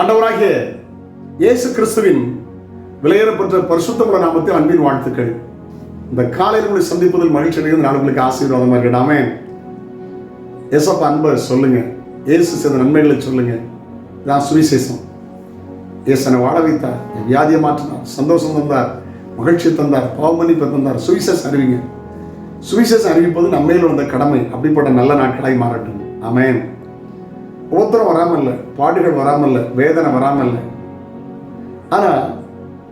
ஆண்டவராகிய இயேசு கிறிஸ்துவின் விலையேறப்பட்ட பரிசுத்தமுள்ள நாமத்தில் அன்பின் வாழ்த்துக்கள். இந்த காலையில் உங்களை சந்திப்பதில் மகிழ்ச்சி அடைகிறது. நான் உங்களுக்கு ஆசீர்வாதமாக இருக்கடாமே ஏசப்பா அன்பை சொல்லுங்க. இயேசு செய்த நன்மைகளை சொல்லுங்க. இதான் சுவிசேஷம். இயேசனை வாழ வைத்தார். என் வியாதியை மாற்றினார். சந்தோஷம் தந்தார். மகிழ்ச்சி தந்தார். பாவமன்னிப்பை தந்தார். சுவிசேஷம் அறிவிங்க. சுவிசேஷம் அறிவிப்பது நம்மையில் வந்த கடமை. அப்படிப்பட்ட நல்ல நாட்களாய் மாறட்டும். ஆமென் உத்தரம் வராமல்ல பாடுகள் வராமல்ல வேதனை வராமல்ல. ஆனா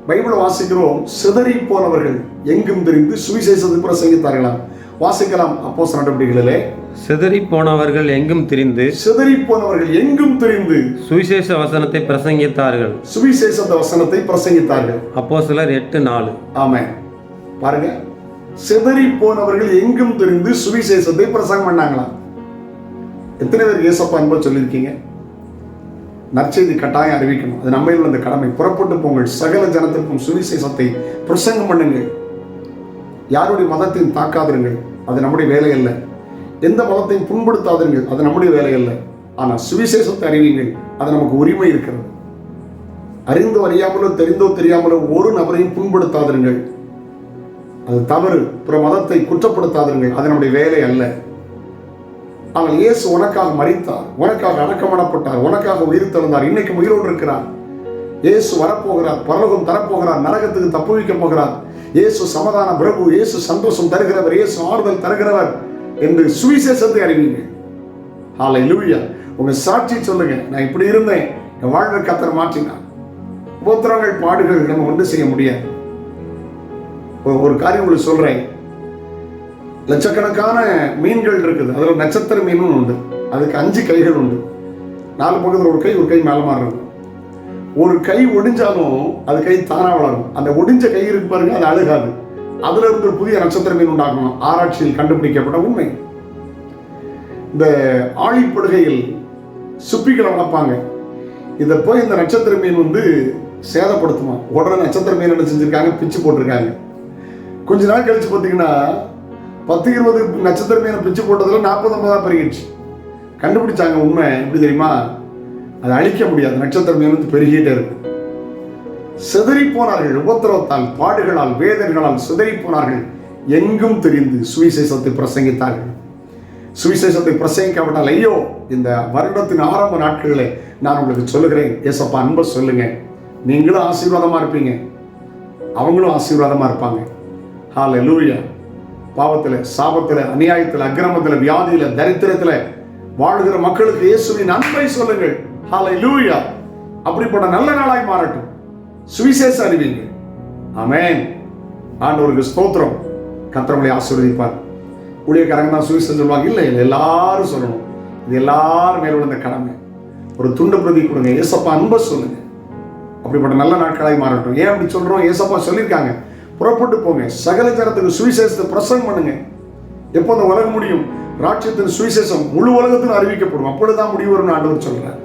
பைபிளை வாசிக்கிறோம் சிதறி போனவர்கள் எங்கும் தெரிந்து சுவிசேஷத்தை பிரசங்கித்தார்களாம் வாசிக்கலாம் அப்போ நடவடிக்கைகளிலே. சிதறி போனவர்கள் எங்கும் திரிந்து சிதறி போனவர்கள் எங்கும் தெரிந்து சுவிசேஷ வசனத்தை பிரசங்கித்தார்கள். சுவிசேஷ வசனத்தை பிரசங்கித்தார்கள். அப்போ சிலர் எட்டு நாலு. ஆமென். பாருங்க. சிதறி போனவர்கள் எங்கும் தெரிந்து சுவிசேஷத்தை பிரசங்கம் பண்ணாங்களாம். எத்தனை பேர் இயேசப்பா அன்பா சொல்லியிருக்கீங்க? நற்செய்தி கட்டாயம் அறிவிக்கணும். அது நம்மையில் உள்ள கடமை. புறப்பட்டு போங்கள். சகல ஜனத்திற்கும் சுவிசேஷத்தை பிரசங்கம் பண்ணுங்கள். யாருடைய மதத்தையும் தாக்காதிருங்கள். அது நம்முடைய வேலை அல்ல. எந்த மதத்தையும் புண்படுத்தாதீர்கள் அது நம்முடைய வேலை அல்ல. ஆனால் சுவிசேஷத்தை அறிவிங்கள் அது நமக்கு உரிமை இருக்கிறது. அறிந்தோ அறியாமலோ தெரிந்தோ தெரியாமலோ ஒரு நபரையும் புண்படுத்தாதிருங்கள். அது தவறு. பிற மதத்தை குற்றப்படுத்தாதீர்கள் அது நம்முடைய வேலை அல்ல. ஆனால் இயேசு உனக்காக மறித்தார் உனக்காக அடக்கமடப்பட்டார் உனக்காக உயிர் திறந்தார் இன்னைக்கு உயிரோடு இருக்கிறார். இயேசு வரப்போகிறார் பரலோகம் தரப்போகிறார் நரகத்துக்கு தப்பு வைக்க போகிறார். இயேசு சமாதான பிரபு இயேசு சந்தோஷம் தருகிறவர் இயேசு ஆறுதல் தருகிறவர் என்று சுவிசேஷத்தை அறிவிங்க ஆலை லூயா உங்க சாட்சி சொல்லுங்க. நான் இப்படி இருந்தேன். என் வாழ்வை கத்தர் மாற்றினான் உபத்திரங்கள் பாடுகள் நம்ம ஒன்று செய்ய முடியாது. ஒரு- ஒரு காரியம் உங்களுக்கு சொல்றேன். லட்சக்கணக்கான மீன்கள் இருக்குது. அதில் நட்சத்திர மீனும் உண்டு. அதுக்கு அஞ்சு கைகள் உண்டு. நாலு பக்கத்தில் ஒரு கை ஒரு கை மேலே மாறும் ஒரு கை ஒடிஞ்சாலும் அது கை தானாக வளரும். அந்த ஒடிஞ்ச கை இருக்கு பாருங்க அது அழுகாது. அதில் இருந்து புதிய நட்சத்திர மீன் உண்டாக்கணும் ஆராய்ச்சியில் கண்டுபிடிக்கப்பட்ட உண்மை. இந்த ஆழிப்படுகையில் சுப்பிகளை வளர்ப்பாங்க. இதை போய் இந்த நட்சத்திர மீன் வந்து சேதப்படுத்துமா? உடனே நட்சத்திர மீன் என்ன செஞ்சிருக்காங்க? பிச்சு போட்டிருக்காங்க. கொஞ்ச நாள் கழிச்சு பார்த்தீங்கன்னா பத்து இருபது நட்சத்திர மீனை பிச்சு போட்டதில் நாற்பது ஐம்பதாக பெருகிடுச்சு. கண்டுபிடிச்சாங்க உண்மை. எப்படி தெரியுமா? அதை அழிக்க முடியாது. நட்சத்திர மீன் வந்து பெருகிட்டே இருக்கும் சிதறி போனார்கள் உபத்திரவத்தால் பாடுகளால் வேதனைகளால் சிதறி போனார்கள் எங்கும் தெரிந்து சுவிசேஷத்தை பிரசங்கித்தார்கள். சுவிசேஷத்தை பிரசங்கிக்காவிட்டால் ஐயோ இந்த வருடத்தின் ஆரம்ப நாட்களிலே நான் உங்களுக்கு சொல்லுகிறேன். ஏசப்பா அன்பை சொல்லுங்க. நீங்களும் ஆசீர்வாதமா இருப்பீங்க. அவங்களும் ஆசீர்வாதமா இருப்பாங்க. ஹால லூயா பாவத்தில் சாபத்தில் அநியாயத்தில் அக்கிரமத்தில் வியாதியில் தரித்திரத்தில் வாழ்கிற மக்களுக்கு இயேசுவின் அன்பை சொல்லுங்கள். ஹாலை லூயா அப்படிப்பட்ட நல்ல நாளாய் மாறட்டும். சுவிசேஷ அறிவிங்க. ஆமேன் ஆண்டவருக்கு ஸ்தோத்திரம். கத்திரமலை ஆசீர்வதிப்பார். ஊழியக்காரங்க தான் சுவிசேஷம் சொல்லுவாங்க. இல்லை இல்லை எல்லாரும் சொல்லணும். இது எல்லாரும் மேல விழுந்த கடமை. ஒரு துண்டு பிரதி கொடுங்க. ஏசப்பா அன்பை சொல்லுங்க. அப்படிப்பட்ட நல்ல நாட்களாய் மாறட்டும். ஏன் அப்படி சொல்றோம்? ஏசப்பா சொல்லியிருக்காங்க. புறப்பட்டு போங்க. சகல ஜனத்துக்கு சுவிசேஷத்தை பிரசங்கம் பண்ணுங்க. எப்போ அந்த உலகம் முடியும்? ராட்சியத்தின் சுவிசேஷம் முழு உலகத்திலும் அறிவிக்கப்படும். அப்பொழுதுதான் முடிவு வரும்னு ஆண்டவர் சொல்றார்.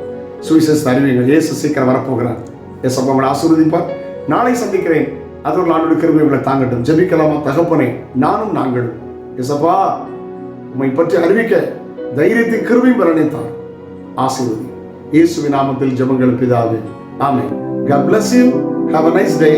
சுவிசேஷத்தை அறிவிங்க இயேசு சீக்கிரம் வரப்போகிறார். ஏசப்பா உங்களை ஆசீர்வதிப்பார். நாளை சந்திக்கிறேன். அது ஒரு ஆண்டோட கிருபை உங்களை தாங்கட்டும். ஜெபிக்கலாமா? தகப்பனே நானும் நாங்களும். ஏசப்பா உண்மை பற்றி அறிவிக்க தைரியத்தை கிருபையும் பரணித்தார் ஆசீர்வதி. இயேசுவின் நாமத்தில் ஜபங்கள் பிதாவே. ஆமே God bless you. Have a nice day.